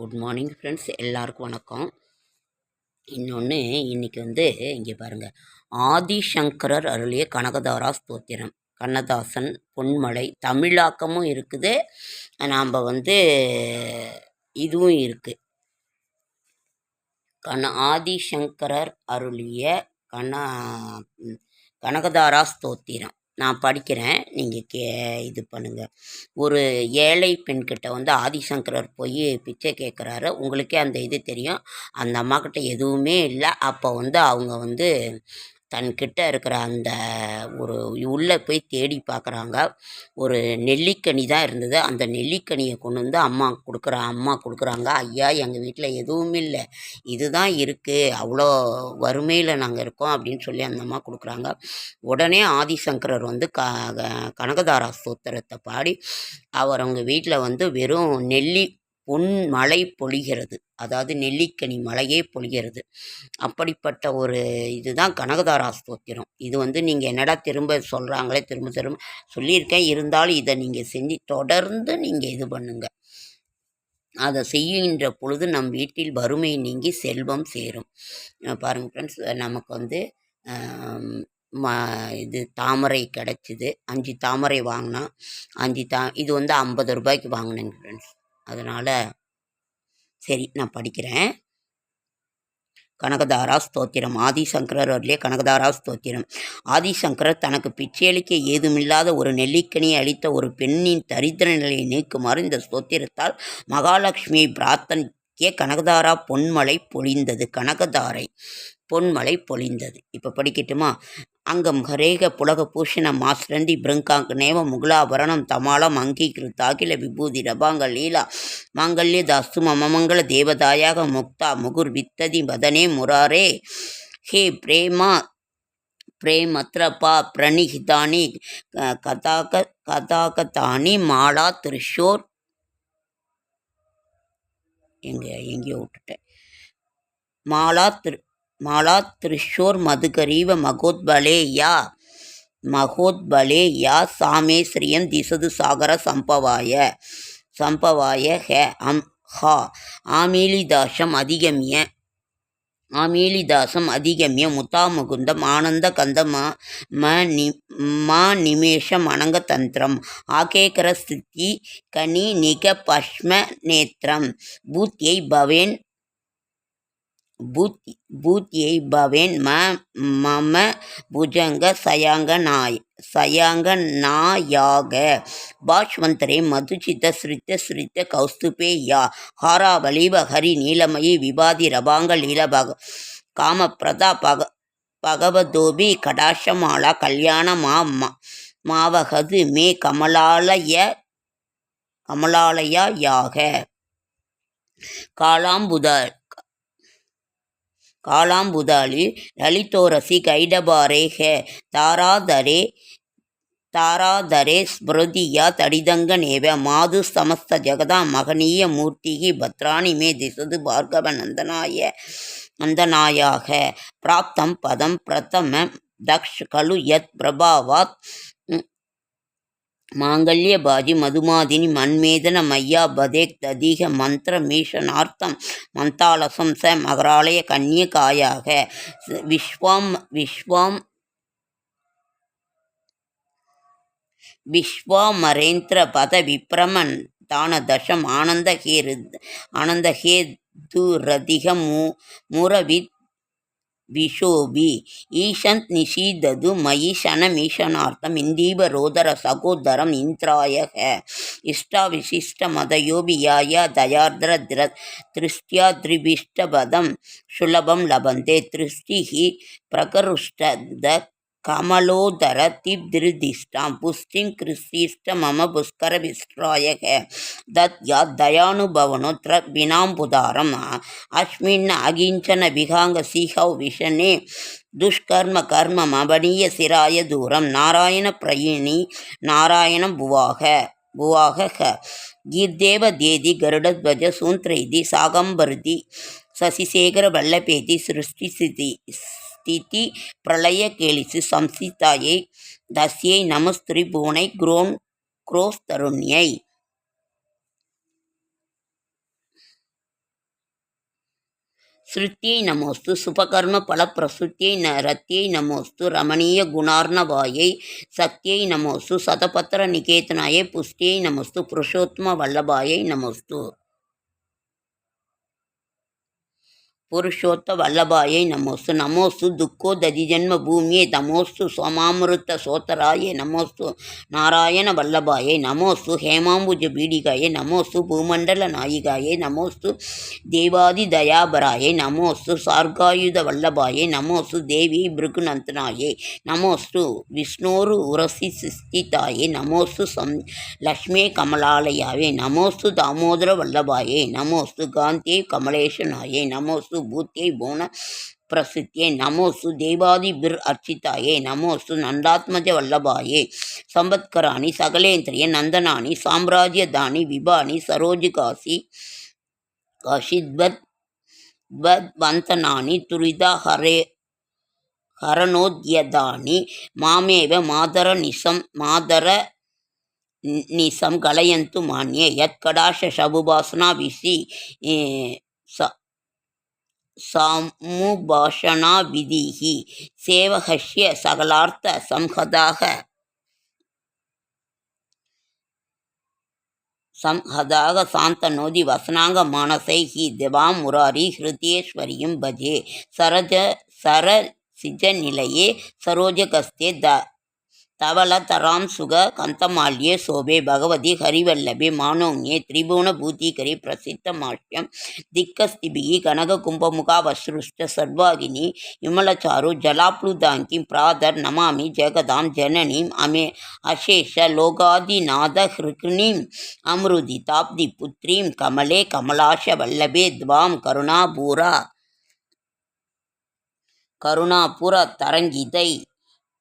Good morning friends எல்லாருக்கும் வணக்கம். இன்னொன்று இன்றைக்கி வந்து இங்கே பாருங்கள் ஆதிசங்கரர் அருளிய கனகதாரா ஸ்தோத்திரம். கண்ணதாசன் பொன்மலை தமிழாக்கமும் இருக்குது. நாம் வந்து இதுவும் இருக்குது கண ஆதிசங்கரர் அருளிய கன கனகதாரா ஸ்தோத்திரம். நான் படிக்கிறேன். நீங்கள் கே இது பண்ணுங்கள் ஒரு ஏழை பெண்கிட்ட வந்து ஆதிசங்கரர் போய் பிச்சை கேட்குறாரு உங்களுக்கே அந்த இது தெரியும். அந்த அம்மாக்கிட்ட எதுவுமே இல்லை. அப்போ வந்து அவங்க வந்து தன்கிட்ட இருக்கிற அந்த ஒரு உள்ளே போய் தேடி பார்க்குறாங்க ஒரு நெல்லிக்கனி தான் இருந்தது. அந்த நெல்லிக்கனியை கொண்டு வந்து அம்மா கொடுக்குற அம்மா கொடுக்குறாங்க. ஐயா எங்கள் வீட்டில் எதுவும் இல்லை. இதுதான் இருக்குது அவ்வளோ வறுமையில் நாங்கள் இருக்கோம் அப்படின்னு சொல்லி அந்த அம்மா கொடுக்குறாங்க. உடனே ஆதிசங்கரர் வந்து க க- கனகதாரா ஸ்தோத்திரத்தை பாடி அவர் அவங்க வீட்டில் வந்து வெறும் நெல்லி பொன் மழை பொழிகிறது. அதாவது நெல்லிக்கனி மழையே பொழிகிறது. அப்படிப்பட்ட ஒரு இதுதான் கனகதாரா ஸ்தோத்திரம் இது வந்து நீங்கள் என்னடா திரும்ப சொல்கிறாங்களே திரும்ப திரும்ப சொல்லியிருக்கேன். இருந்தாலும் இதை நீங்கள் செஞ்சு தொடர்ந்து நீங்கள் இது பண்ணுங்க. அதை செய்கின்ற பொழுது நம் வீட்டில் வறுமை நீங்கி செல்வம் சேரும். பாருங்கள் பாருங்க ஃப்ரெண்ட்ஸ் நமக்கு வந்து ம இது தாமரை கிடச்சிது. அஞ்சு தாமரை வாங்கினா அஞ்சு தா இது வந்து ஐம்பது ரூபாய்க்கு வாங்கினேங்க ஃப்ரெண்ட்ஸ் அதனால் சரி நான் படிக்கிறேன். கனகதாரா ஸ்தோத்திரம். ஆதிசங்கரர் அருளே கனகதாரா ஸ்தோத்திரம். ஆதிசங்கரர் தனக்கு பிச்சையளிக்க ஏதுமில்லாத ஒரு நெல்லிக்கனியை அளித்த ஒரு பெண்ணின் தரித்திர நிலையை நீக்குமாறு இந்த ஸ்தோத்திரத்தால் மகாலட்சுமியை பிரார்த்தனைக்கே கனகதாரா பொன்மலை பொழிந்தது. கனகதாரை பொன்மலை பொழிந்தது. இப்போ படிக்கட்டுமா? அங்கம் ஹரேக புலக பூஷண மாஸ்ரந்தி பிருங்காங் முகலாபரணம் தமாளம் தமாலம் அங்கீகிருத்தாகில விபூதி ரபாங்க லீலா மாங்கல்ய தாஸ்து மமமங்கள தேவதாயாக முக்தா முகுர் வித்ததி வதனே முராரே. ஹே பிரேமா பிரேமத்ரபா பிரணிஹிதானி க- கதாக கதாகதானி மாலா திரிஷோர். எங்கே எங்கேயோ விட்டுட்டேன். மாலா திரு மாலா திரிஷோர் மதுகரீவ மகோத்பலே யா மகோத்பலே யா சாமேஸ்ரியம் திசது சாகர சம்பவாய சம்பவாய ஹ அம் ஹா ஆமீலிதாசம் அதிகமிய ஆமீலிதாசம் அதிகமிய முத்தாமுகுந்தம் ஆனந்த கந்தமா ம ம நி மா நிமேஷம் மணங்க தந்திரம் ஆகேகர ஸ்திதி கனி நிக பஷ்ம நேத்திரம் பூத்தியை பவேன் பூத் பூத்யை பவேன் ம மம புஜங்க சயாங்க நாய் சயாங்க நாயாக. பாஷ்வந்தரே மதுச்சித்த ஸ்ரித்த ஸ்ரித்த கௌஸ்துபே யா. ஹாராவலீப ஹரி நீலமயி விபாதி ரபாங்க லீலபக காம பிரதா பக பகவதோபி கடாஷமாலா கல்யாண மா மாவகது மே கமலாலய கமலாலயா யாக. காலாம்புதர் காலாம்புதாளி லலிதோரசி கைடபாரே ஹே. தாராதரே தாராதரே ஸ்மிருதியா தடிதங்க நேவ. மாது சமஸ்த ஜகதா மகனீய மூர்த்திகி பத்ராணி மே திசது பார்கவ நந்தனாய நந்தனாயாக. பிராப்தம் பதம் பிரதம தக்ஷ் கலு யத் மாங்கல்ய பாஜி மதுமாதினி மன்மேதன மையா பதேக் ததீக மந்திர மீஷனார்த்தம் மந்தாலசம் ச மகராலய கன்னியகாயாக விஸ்வாம் விஸ்வாம் விஸ்வாமரேந்திர பத விப்ரமன் தான தசம் ஆனந்த ஹேரு ஆனந்த ஹேதுரதிக மூ முரவித் விஷோபி ஈஷந்த் நிஷீதது மயி சனமீஷனார்த்தம் இந்தீப ரோதர சகோதரம் இந்திராய இஷ்டா விசிஷ்ட மதயோபியாய தயார்திர திர திருஷ்டியா திரிபிஷ்டபதம் சுலபம் லபந்தே திருஷ்டிஹி பிரகருஷ்ட கமலோதர திப்திருதிஷ்டாம் புஷ்டிம் கிருஷ்டிஷ்ட மம புஷ்கர விஸ்ராயக தத் யா தயானுபவனோ த்ர வினாம்புதாரம். அஸ்மின் அகிஞ்சன விகாங்க சீஹௌ விஷனே துஷ்கர்ம கர்ம மபனீய சிராய தூரம். நாராயண பிரயிணி நாராயணம் புவாக புவாக க கீர்தேவ தேதி கருடத்வஜ சூந்திரைதி சாகம்பருதி சசிசேகர வல்லபேதி சிருஷ்டி சிதி ஸ்திதி பிரளய கேலிசு சம்சிதாயை தஸ்யை நமஸ்திரி பூனை குரோன் குரோஸ் தருண்யை ஸ்ருத்தியை நமோஸ்து சுபகர்ம பலப்பிரசுத்தியை ந ரத்தியை நமோஸ்து ரமணீய குணார்ணவாயை சக்தியை நமோஸ்து சதபத்திர நிகேதனாயை புஷ்டியை நமோஸ்து புருஷோத்தம வல்லபாயை நமோஸ்து. புருஷோத்த வல்லபாயை நமோஸ்து. நமோஸ்து துக்கோ ததி ஜென்ம பூமியை. தமோஸ்து சோமாமிருத்த சோத்தராய நமோஸ்து நாராயண வல்லபாயை. நமோஸ்து ஹேமாம்புஜ பீடிகாயை. நமோஸ்து பூமண்டல நாயிகாயை. நமோஸ்து தேவாதி தயாபராயை. நமோஸ்து சார்காயுத வல்லபாயை. நமோஸ்து தேவி பிருகுநந்தனாயை. நமோஸ்து விஷ்ணோரு உரசி சிஸ்திதாயை நமோஸ்து சம் லக்ஷ்மே கமலாலயாவே நமோஸ்து தாமோதர வல்லபாயை. நமோஸ்து காந்தியே கமலேஷனாயை. நமோஸ்து நமோசு பூத்தியை புவன பிரசித்தியை. நமோசு தெய்வாதி பிர் அர்ச்சிதாயே. நமோசு நந்தாத்மஜ வல்லபாயே. சம்பத்கராணி சகலேந்திரிய நந்தனானி சாம்ராஜ்யதானி விபானி சரோஜி காசி காஷித்வத் வந்தனானி துரிதா ஹரே ஹரணோத்யதானி மாமேவ மாதர நிசம் மாதர நிசம் கலயந்து மான்யே யத்கடாஷ சபுபாசனா விசி ச சாமுபாஷணா விதிஹி சேவகஸ்ய சகலார்த்த சம்ஹதாக संहदाग शान्तनोदि தவள தராம் சுக கந்தமால்யே சோபே பகவதி ஹரிவல்லபே மானோங்யே திரிபுவன பூதீகரி பிரசித்த மாஷ்யம் திக்கஸ்திபிகி கனக கும்பமுகா வஸ்ருஷ்ட சர்வாகினி விமலச்சாரு ஜலாப்ளுதாங்கி பிராதர் நமாமி ஜெகதாம் ஜனனீம் அமே அசேஷ லோகாதிநாத ஹிருக்னீம் அம்ருதி தாப்தி புத்ரீம் கமலே கமலாஷ வல்லபே துவாம் கருணாபூரா கருணாபுர தரங்கிதை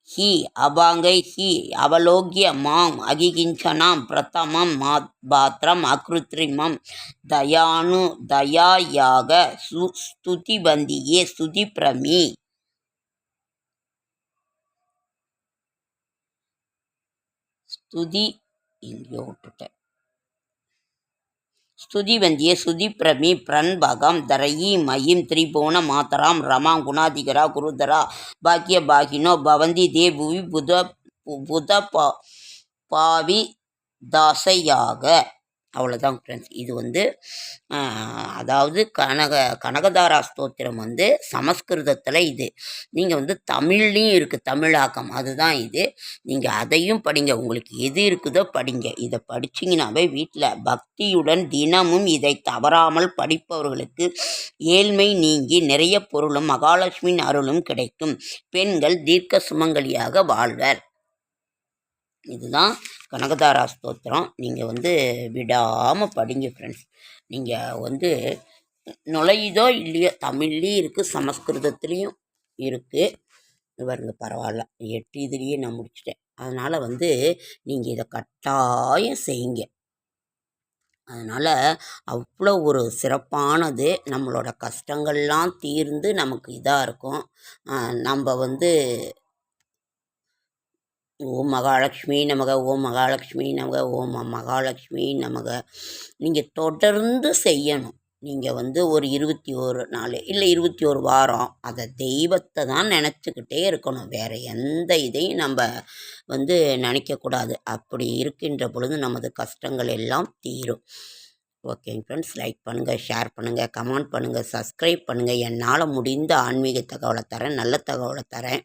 ஹி அபாங்கை ஹி அவலோக்கிய மாம் அகிகிஞ்சனாம் பிரதமம் மா பாத்திரம் அகிருத்ரிமம் தயானு தயாயாக சு ஸ்துதிபந்தியே ஸ்துதி பிரமி ஸ்துதி இங்கே விட்டுட்டேன். ஸ்துதிவந்திய பிரமி பிரண்பகம் தரயி மயிம் திரிபுவன மாதராம் ரமாம் குணாதிகரா குருதரா பாக்கிய பாகினோ பவந்தி தே புவி புத புத பா பாவி தாசையாக. அவ்வளோதான் ஃப்ரெண்ட்ஸ் இது வந்து அதாவது கனக கனகதாரா ஸ்தோத்திரம் வந்து சமஸ்கிருதத்தில் இது. நீங்கள் வந்து தமிழ்லேயும் இருக்குது தமிழாக்கம். அதுதான் இது. நீங்கள் அதையும் படிங்க. உங்களுக்கு எது இருக்குதோ படிங்க. இதை படிச்சிங்கனாவே வீட்டில் பக்தியுடன் தினமும் இதை தவறாமல் படிப்பவர்களுக்கு ஏழ்மை நீங்கி நிறைய பொருளும் மகாலட்சுமியின் அருளும் கிடைக்கும். பெண்கள் தீர்க்க சுமங்கலியாக வாழ்வர். இதுதான் கனகதாரா ஸ்தோத்திரம். நீங்கள் வந்து விடாமல் படிங்க ஃப்ரெண்ட்ஸ் நீங்கள் வந்து நுழையுதோ இல்லையோ தமிழ்லேயும் இருக்குது சமஸ்கிருதத்துலேயும் இருக்குது பாருங்க பரவாயில்ல. எட்டு இதுலேயே நான் முடிச்சிட்டேன். அதனால் வந்து நீங்கள் இதை கட்டாயம் செய்யுங்க. அதனால் அவ்வளோ ஒரு சிறப்பானது. நம்மளோட கஷ்டங்கள்லாம் தீர்ந்து நமக்கு இதாக இருக்கும். நம்ம வந்து ஓம் மகாலட்சுமி நமக ஓம் மகாலட்சுமி நமக ஓம் மகாலட்சுமி நமக. நீங்கள் தொடர்ந்து செய்யணும். நீங்கள் வந்து ஒரு இருபத்தி ஒரு நாள் இல்லை இருபத்தி ஒரு வாரம் அதை தெய்வத்தை தான் நினச்சிக்கிட்டே இருக்கணும். வேறு எந்த இதையும் நம்ம வந்து நினைக்கக்கூடாது. அப்படி இருக்கின்ற பொழுது நமது கஷ்டங்கள் எல்லாம் தீரும். ஓகேங்க ஃப்ரெண்ட்ஸ். லைக் பண்ணுங்கள் ஷேர் பண்ணுங்கள் கமெண்ட் பண்ணுங்கள் சப்ஸ்கிரைப் பண்ணுங்கள் என்னால் முடிந்த ஆன்மீக தகவலை தரேன் நல்ல தகவலை தரேன்.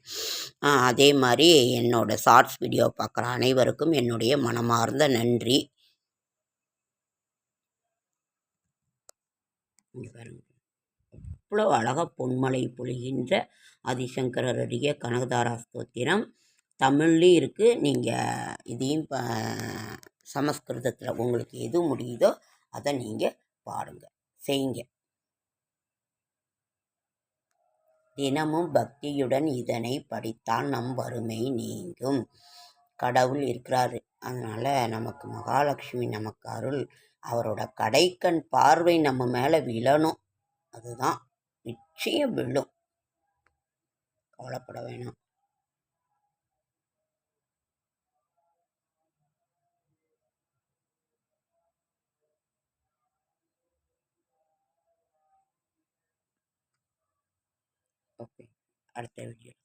அதே மாதிரி என்னோடய ஷார்ட்ஸ் வீடியோ பார்க்குற அனைவருக்கும் என்னுடைய மனமார்ந்த நன்றி. இவ்வளோ அழகாக பொன்மலை பொழிகின்ற ஆதிசங்கரருடைய கனகதாரா ஸ்தோத்திரம். தமிழ்லேயும் இருக்குது நீங்கள் இதையும் சமஸ்கிருதத்தில் உங்களுக்கு எது முடியுதோ அதை நீங்கள் பாடுங்க செய்யுங்க தினமும் பக்தியுடன் இதனை படித்தால் நம் வறுமை நீங்கும். கடவுள் இருக்கிறாரு. அதனால் நமக்கு மகாலட்சுமி நமக்கு அருள். அவரோட கடைக்கண் பார்வை நம்ம மேலே விழணும். அதுதான் நிச்சயம் விழும். கவலைப்பட வேணாம். Ok, arte.